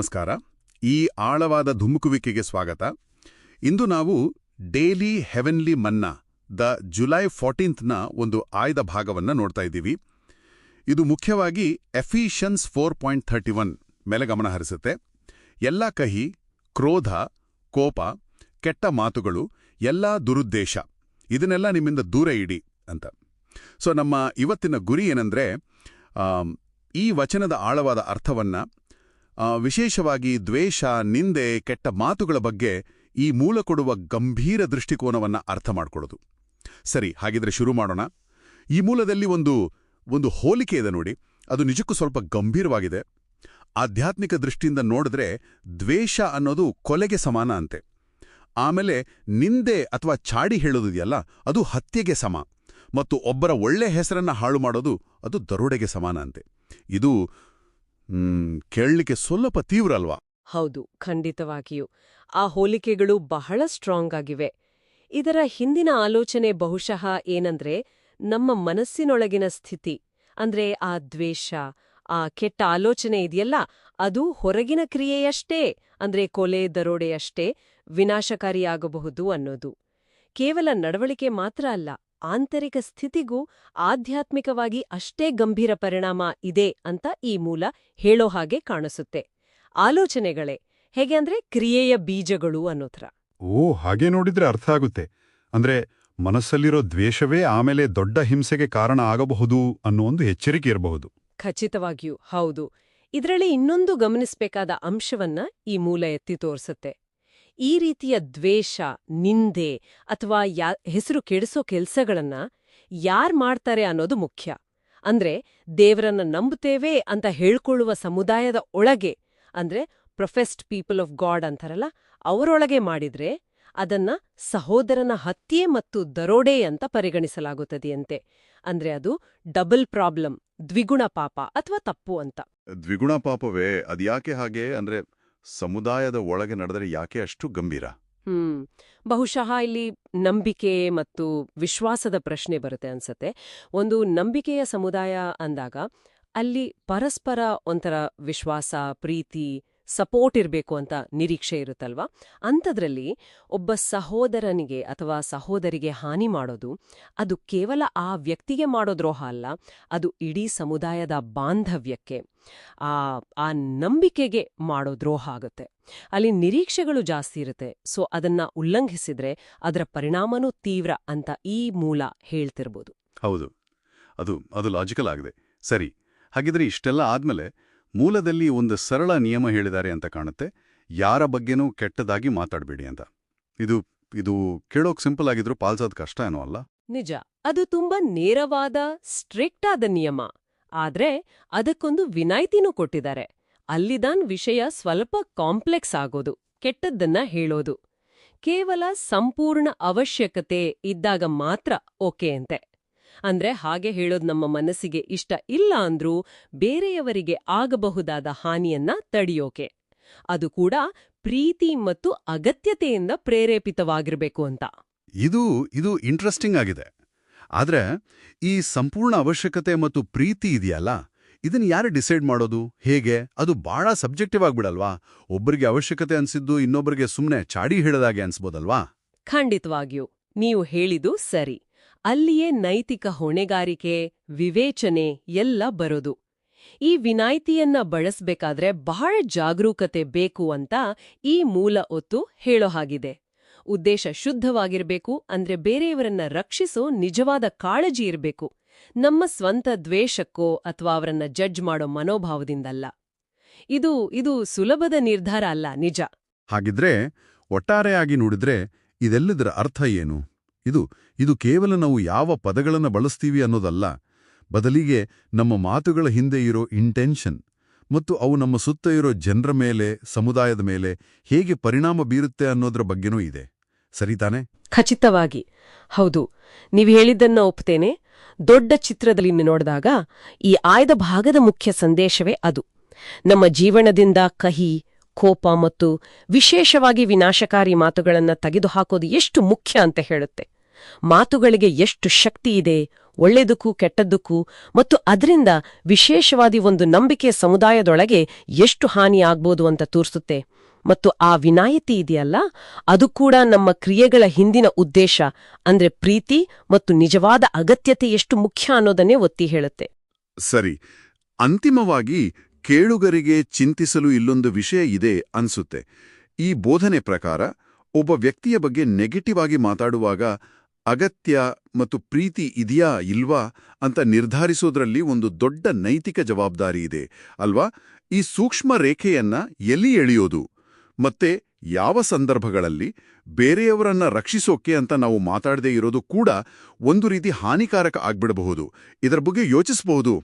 ನಮಸ್ಕಾರ. ಈ ಆಳವಾದ ಧುಮುಕುವಿಕೆಗೆ ಸ್ವಾಗತ. ಇಂದು ನಾವು daily heavenly manna, the July ಫೋರ್ಟೀನ್ತ್ನ ಒಂದು ಆಯ್ದ ಭಾಗವನ್ನು ನೋಡ್ತಾ ಇದ್ದೀವಿ. ಇದು ಮುಖ್ಯವಾಗಿ Ephesians four point thirty one ಮೇಲೆ ಗಮನ ಹರಿಸುತ್ತೆ. ಎಲ್ಲ ಕಹಿ, ಕ್ರೋಧ, ಕೋಪ, ಕೆಟ್ಟ ಮಾತುಗಳು, ಎಲ್ಲ ದುರುದ್ದೇಶ, ಇದನ್ನೆಲ್ಲ ನಿಮ್ಮಿಂದ ದೂರ ಇಡಿ ಅಂತ. ಸೊ, ನಮ್ಮ ಇವತ್ತಿನ ಗುರಿ ಏನಂದ್ರೆ ಈ ವಚನದ ಆಳವಾದ ಅರ್ಥವನ್ನ ವಿಶೇಷವಾಗಿ ದ್ವೇಷ, ನಿಂದೆ, ಕೆಟ್ಟ ಮಾತುಗಳ ಬಗ್ಗೆ ಈ ಮೂಲ ಕೊಡುವ ಗಂಭೀರ ದೃಷ್ಟಿಕೋನವನ್ನ ಅರ್ಥ ಮಾಡಿಕೊಡೋದು ಸರಿ, ಹಾಗಿದ್ರೆ ಶುರು ಮಾಡೋಣ. ಈ ಮೂಲದಲ್ಲಿ ಒಂದು ಒಂದು ಹೋಲಿಕೆ ಇದೆ ನೋಡಿ. ಅದು ನಿಜಕ್ಕೂ ಸ್ವಲ್ಪ ಗಂಭೀರವಾಗಿದೆ. ಆಧ್ಯಾತ್ಮಿಕ ದೃಷ್ಟಿಯಿಂದ ನೋಡಿದ್ರೆ ದ್ವೇಷ ಅನ್ನೋದು ಕೊಲೆಗೆ ಸಮಾನ ಅಂತೆ. ಆಮೇಲೆ ನಿಂದೆ ಅಥವಾ ಚಾಡಿ ಹೇಳೋದಿದೆಯಲ್ಲ, ಅದು ಹತ್ಯೆಗೆ ಸಮ. ಮತ್ತು ಒಬ್ಬರ ಒಳ್ಳೆ ಹೆಸರನ್ನ ಹಾಳು ಮಾಡೋದು ಅದು ದರೋಡೆಗೆ ಸಮಾನ ಅಂತೆ. ಇದು ಮ್, ಕೇಳಲಿಕ್ಕೆ ಸ್ವಲ್ಪ ತೀವ್ರ ಅಲ್ವಾ? ಹೌದು ಖಂಡಿತವಾಗಿಯೂ. ಆ ಹೋಲಿಕೆಗಳು ಬಹಳ ಸ್ಟ್ರಾಂಗ್ ಆಗಿವೆ. ಇದರ ಹಿಂದಿನ ಆಲೋಚನೆ ಬಹುಶಃ ಏನಂದ್ರೆ ನಮ್ಮ ಮನಸ್ಸಿನೊಳಗಿನ ಸ್ಥಿತಿ ಅಂದ್ರೆ ಆ ದ್ವೇಷ ಆ ಕೆಟ್ಟ ಆಲೋಚನೆ ಇದೆಯಲ್ಲ ಅದು ಹೊರಗಿನ ಕ್ರಿಯೆಯಷ್ಟೇ ಅಂದ್ರೆ ಕೊಲೆ ದರೋಡೆಯಷ್ಟೇ ವಿನಾಶಕಾರಿಯಾಗಬಹುದು ಅನ್ನೋದು. ಕೇವಲ ನಡವಳಿಕೆ ಮಾತ್ರ ಅಲ್ಲ. ಆಂತರಿಕ ಸ್ಥಿತಿಗೂ ಆಧ್ಯಾತ್ಮಿಕವಾಗಿ ಅಷ್ಟೇ ಗಂಭೀರ ಪರಿಣಾಮ ಇದೆ ಅಂತ ಈ ಮೂಲ ಹೇಳೋ ಹಾಗೆ ಕಾಣಿಸುತ್ತೆ. ಆಲೋಚನೆಗಳೇ ಹೇಗೆ ಅಂದ್ರೆ ಕ್ರಿಯೆಯ ಬೀಜಗಳು ಅನ್ನೋ ಥರ. ಓ ಹಾಗೆ ನೋಡಿದ್ರೆ ಅರ್ಥ ಆಗುತ್ತೆ. ಅಂದ್ರೆ ಮನಸ್ಸಲ್ಲಿರೋ ದ್ವೇಷವೇ ಆಮೇಲೆ ದೊಡ್ಡ ಹಿಂಸೆಗೆ ಕಾರಣ ಆಗಬಹುದು ಅನ್ನೋ ಒಂದು ಎಚ್ಚರಿಕೆ ಇರಬಹುದು. ಖಚಿತವಾಗಿಯೂ ಹೌದು. ಇದರಲ್ಲಿ ಇನ್ನೊಂದು ಗಮನಿಸಬೇಕಾದ ಅಂಶವನ್ನ ಈ ಮೂಲ ಎತ್ತಿ ತೋರಿಸುತ್ತೆ. ಈ ರೀತಿಯ ದ್ವೇಷ, ನಿಂದೆ ಅಥವಾ ಯಾ, ಹೆಸರು ಕೆಡಿಸೋ ಕೆಲ್ಸಗಳನ್ನ ಯಾರ್ ಮಾಡ್ತಾರೆ ಅನ್ನೋದು ಮುಖ್ಯ. ಅಂದ್ರೆ ದೇವರನ್ನ ನಂಬುತ್ತೇವೆ ಅಂತ ಹೇಳ್ಕೊಳ್ಳುವ ಸಮುದಾಯದ ಒಳಗೆ, ಅಂದ್ರೆ ಪ್ರೊಫೆಸ್ಡ್ ಪೀಪಲ್ ಆಫ್ ಗಾಡ್ ಅಂತಾರಲ್ಲ, ಅವರೊಳಗೆ ಮಾಡಿದ್ರೆ ಅದನ್ನ ಸಹೋದರನ ಹತ್ಯೆ ಮತ್ತು ದರೋಡೆ ಅಂತ ಪರಿಗಣಿಸಲಾಗುತ್ತದೆಯಂತೆ. ಅಂದ್ರೆ ಅದು ಡಬಲ್ ಪ್ರಾಬ್ಲಮ್ ದ್ವಿಗುಣ ಪಾಪ ಅಥವಾ ತಪ್ಪು ಅಂತ. ದ್ವಿಗುಣ ಪಾಪವೇ, ಅದ್ಯಾಕೆ ಹಾಗೆ? ಅಂದ್ರೆ ಸಮುದಾಯದ ಒಳಗೆ ನಡೆದರೆ ಯಾಕೆ ಅಷ್ಟು ಗಂಭೀರ? ಹ್ಮ್. ಬಹುಶಃ ಇಲ್ಲಿ ನಂಬಿಕೆ ಮತ್ತು ವಿಶ್ವಾಸದ ಪ್ರಶ್ನೆ ಬರುತ್ತೆ ಅನ್ಸತ್ತೆ. ಒಂದು ನಂಬಿಕೆಯ ಸಮುದಾಯ ಅಂದಾಗ ಅಲ್ಲಿ ಪರಸ್ಪರ ಒಂಥರ ವಿಶ್ವಾಸ, ಪ್ರೀತಿ ಸಪೋರ್ಟ್ ಇರಬೇಕು ಅಂತ ನಿರೀಕ್ಷೆ ಇರುತ್ತಲ್ವಾ? ಅಂಥದ್ರಲ್ಲಿ ಒಬ್ಬ ಸಹೋದರನಿಗೆ ಅಥವಾ ಸಹೋದರಿಗೆ ಹಾನಿ ಮಾಡೋದು, ಅದು ಕೇವಲ ಆ ವ್ಯಕ್ತಿಗೆ ಮಾಡೋ ದ್ರೋಹ ಅಲ್ಲ, ಅದು ಇಡೀ ಸಮುದಾಯದ ಬಾಂಧವ್ಯಕ್ಕೆ, ಆ ಆ ನಂಬಿಕೆಗೆ ಮಾಡೋ ದ್ರೋಹ ಆಗುತ್ತೆ. ಅಲ್ಲಿ ನಿರೀಕ್ಷೆಗಳು ಜಾಸ್ತಿ ಇರುತ್ತೆ. ಸೊ, ಅದನ್ನ ಉಲ್ಲಂಘಿಸಿದ್ರೆ ಅದರ ಪರಿಣಾಮನೂ ತೀವ್ರ ಅಂತ ಈ ಮೂಲ ಹೇಳ್ತಿರ್ಬೋದು. ಹೌದು. ಅದು ಅದು ಲಾಜಿಕಲ್ ಆಗಿದೆ. ಸರಿ. ಹಾಗಿದ್ರೆ ಇಷ್ಟೆಲ್ಲ ಆದ್ಮೇಲೆ ಮೂಲದಲ್ಲಿ ಒಂದು ಸರಳ ನಿಯಮ ಹೇಳಿದ್ದಾರೆ ಅಂತ ಕಾಣುತ್ತೆ. ಯಾರ ಬಗ್ಗೆನೂ ಕೆಟ್ಟದಾಗಿ ಮಾತಾಡಬೇಡಿ ಅಂತ. ಇದು ಇದು ಕೇಳೋಕ್ ಸಿಂಪಲ್ ಆಗಿದ್ರು ಪಾಲ್ಸೋದ್ ಕಷ್ಟ ಏನೋ ಅಲ್ಲ? ನಿಜ. ಅದು ತುಂಬಾ ನೇರವಾದ, ಸ್ಟ್ರಿಕ್ಟ್ ಆದ ನಿಯಮ. ಆದ್ರೆ ಅದಕ್ಕೊಂದು ವಿನಾಯ್ತಿನೂ ಕೊಟ್ಟಿದ್ದಾರೆ. ಅಲ್ಲಿದಾನ್ ವಿಷಯ ಸ್ವಲ್ಪ ಕಾಂಪ್ಲೆಕ್ಸ್ ಆಗೋದು, ಕೆಟ್ಟದ್ದನ್ನ ಹೇಳೋದು. ಕೇವಲ ಸಂಪೂರ್ಣ ಅವಶ್ಯಕತೆ ಇದ್ದಾಗ ಮಾತ್ರ ಓಕೆ ಅಂತೆ. ಅಂದ್ರೆ ಹಾಗೆ ಹೇಳೋದು ನಮ್ಮ ಮನಸ್ಸಿಗೆ ಇಷ್ಟ ಇಲ್ಲ ಅಂದ್ರೂ ಬೇರೆಯವರಿಗೆ ಆಗಬಹುದಾದ ಹಾನಿಯನ್ನ ತಡೆಯೋಕೆ. ಅದು ಕೂಡ ಪ್ರೀತಿ ಮತ್ತು ಅಗತ್ಯತೆಯಿಂದ ಪ್ರೇರೇಪಿತವಾಗಿರಬೇಕು ಅಂತ. ಇದು ಇದು ಇಂಟ್ರೆಸ್ಟಿಂಗ್ ಆಗಿದೆ. ಆದ್ರೆ ಈ ಸಂಪೂರ್ಣ ಅವಶ್ಯಕತೆ ಮತ್ತು ಪ್ರೀತಿ ಇದೆಯಲ್ಲ? ಇದನ್ನ ಯಾರು ಡಿಸೈಡ್ ಮಾಡೋದು? ಹೇಗೆ? ಅದು ಬಹಳ ಸಬ್ಜೆಕ್ಟಿವ್ ಆಗ್ಬಿಡಲ್ವಾ? ಒಬ್ಬರಿಗೆ ಅವಶ್ಯಕತೆ ಅನ್ಸಿದ್ದು ಇನ್ನೊಬ್ಬರಿಗೆ ಸುಮ್ಮನೆ ಚಾಡಿ ಹಿಡದಾಗೆ ಅನ್ಸ್ಬೋದಲ್ವಾ? ಖಂಡಿತವಾಗಿಯೂ ನೀವು ಹೇಳಿದು ಸರಿ. ಅಲ್ಲಿಯೇ ನೈತಿಕ ಹೊಣೆಗಾರಿಕೆ, ವಿವೇಚನೆ ಎಲ್ಲ ಬರೋದು. ಈ ವಿನಾಯಿತಿಯನ್ನ ಬಳಸ್ಬೇಕಾದ್ರೆ ಬಹಳ ಜಾಗರೂಕತೆ ಬೇಕು ಅಂತ ಈ ಮೂಲ ಒತ್ತು ಹೇಳೋ ಹಾಗಿದೆ. ಉದ್ದೇಶ ಶುದ್ಧವಾಗಿರ್ಬೇಕು, ಅಂದ್ರೆ ಬೇರೆಯವರನ್ನ ರಕ್ಷಿಸೋ ನಿಜವಾದ ಕಾಳಜಿ ಇರಬೇಕು. ನಮ್ಮ ಸ್ವಂತ ದ್ವೇಷಕ್ಕೋ ಅಥವಾ ಅವರನ್ನ ಜಡ್ಜ್ ಮಾಡೋ ಮನೋಭಾವದಿಂದಲ್ಲ. ಇದು ಇದು ಸುಲಭದ ನಿರ್ಧಾರ ಅಲ್ಲ, ನಿಜ. ಹಾಗಿದ್ರೆ, ಒಟ್ಟಾರೆಯಾಗಿ ನೋಡಿದ್ರೆ ಇದೆಲ್ಲದರ ಅರ್ಥ ಏನು? ಇದು ಇದು ಕೇವಲ ನಾವು ಯಾವ ಪದಗಳನ್ನು ಬಳಸ್ತೀವಿ ಅನ್ನೋದಲ್ಲ. ಬದಲಿಗೆ ನಮ್ಮ ಮಾತುಗಳ ಹಿಂದೆ ಇರೋ ಇಂಟೆನ್ಷನ್ ಮತ್ತು ಅವು ನಮ್ಮ ಸುತ್ತ ಇರೋ ಜನರ ಮೇಲೆ, ಸಮುದಾಯದ ಮೇಲೆ ಹೇಗೆ ಪರಿಣಾಮ ಬೀರುತ್ತೆ ಅನ್ನೋದ್ರ ಬಗ್ಗೆನೂ ಇದೆ. ಸರಿತಾನೆ ಖಚಿತವಾಗಿ. ಹೌದು, ನೀವು ಹೇಳಿದ್ದನ್ನ ಒಪ್ತೇನೆ. ದೊಡ್ಡ ಚಿತ್ರದಲ್ಲಿ ನೋಡಿದಾಗ ಈ ಆಯ್ದ ಭಾಗದ ಮುಖ್ಯ ಸಂದೇಶವೇ ಅದು. ನಮ್ಮ ಜೀವನದಿಂದ ಕಹಿ ಕೋಪ ಮತ್ತು ವಿಶೇಷವಾಗಿ ವಿನಾಶಕಾರಿ ಮಾತುಗಳನ್ನು ತೆಗೆದುಹಾಕೋದು ಎಷ್ಟು ಮುಖ್ಯ ಅಂತ ಹೇಳುತ್ತೆ. ಮಾತುಗಳಿಗೆ ಎಷ್ಟು ಶಕ್ತಿ ಇದೆ ಒಳ್ಳೆದಕ್ಕೂ ಕೆಟ್ಟದ್ದಕ್ಕೂ ಮತ್ತು ಅದರಿಂದ ವಿಶೇಷವಾದಿ ಒಂದು ನಂಬಿಕೆ ಸಮುದಾಯದೊಳಗೆ ಎಷ್ಟು ಹಾನಿ ಆಗ್ಬೋದು ಅಂತ ತೋರಿಸುತ್ತೆ. ಮತ್ತು ಆ ವಿನಾಯಿತಿ ಇದೆಯಲ್ಲ, ಅದು ಕೂಡ ನಮ್ಮ ಕ್ರಿಯೆಗಳ ಹಿಂದಿನ ಉದ್ದೇಶ, ಅಂದ್ರೆ ಪ್ರೀತಿ ಮತ್ತು ನಿಜವಾದ ಅಗತ್ಯತೆ ಎಷ್ಟು ಮುಖ್ಯ ಅನ್ನೋದನ್ನೇ ಒತ್ತಿ ಹೇಳುತ್ತೆ. ಸರಿ, ಅಂತಿಮವಾಗಿ ಕೇಳುಗರಿಗೆ ಚಿಂತಿಸಲು ಇಲ್ಲೊಂದು ವಿಷಯ ಇದೆ ಅನ್ಸುತ್ತೆ. ಈ ಬೋಧನೆ ಪ್ರಕಾರ, ಒಬ್ಬ ವ್ಯಕ್ತಿಯ ಬಗ್ಗೆ ನೆಗೆಟಿವ್ ಆಗಿ ಮಾತಾಡುವಾಗ ಅಗತ್ಯ ಮತ್ತು ಪ್ರೀತಿ ಇದೆಯಾ ಇಲ್ವಾ ಅಂತ ನಿರ್ಧಾರಿಸೋದ್ರಲ್ಲಿ ಒಂದು ದೊಡ್ಡ ನೈತಿಕ ಜವಾಬ್ದಾರಿ ಇದೆ, ಅಲ್ವಾ? ಈ ಸೂಕ್ಷ್ಮ ರೇಖೆಯನ್ನ ಎಲ್ಲಿ ಎಳೆಯೋದು? ಮತ್ತೆ ಯಾವ ಸಂದರ್ಭಗಳಲ್ಲಿ ಬೇರೆಯವರನ್ನ ರಕ್ಷಿಸೋಕೆ ಅಂತ ನಾವು ಮಾತಾಡದೇ ಇರೋದು ಕೂಡ ಒಂದು ರೀತಿ ಹಾನಿಕಾರಕ ಆಗ್ಬಿಡಬಹುದು. ಇದರ ಬಗ್ಗೆ ಯೋಚಿಸಬಹುದು.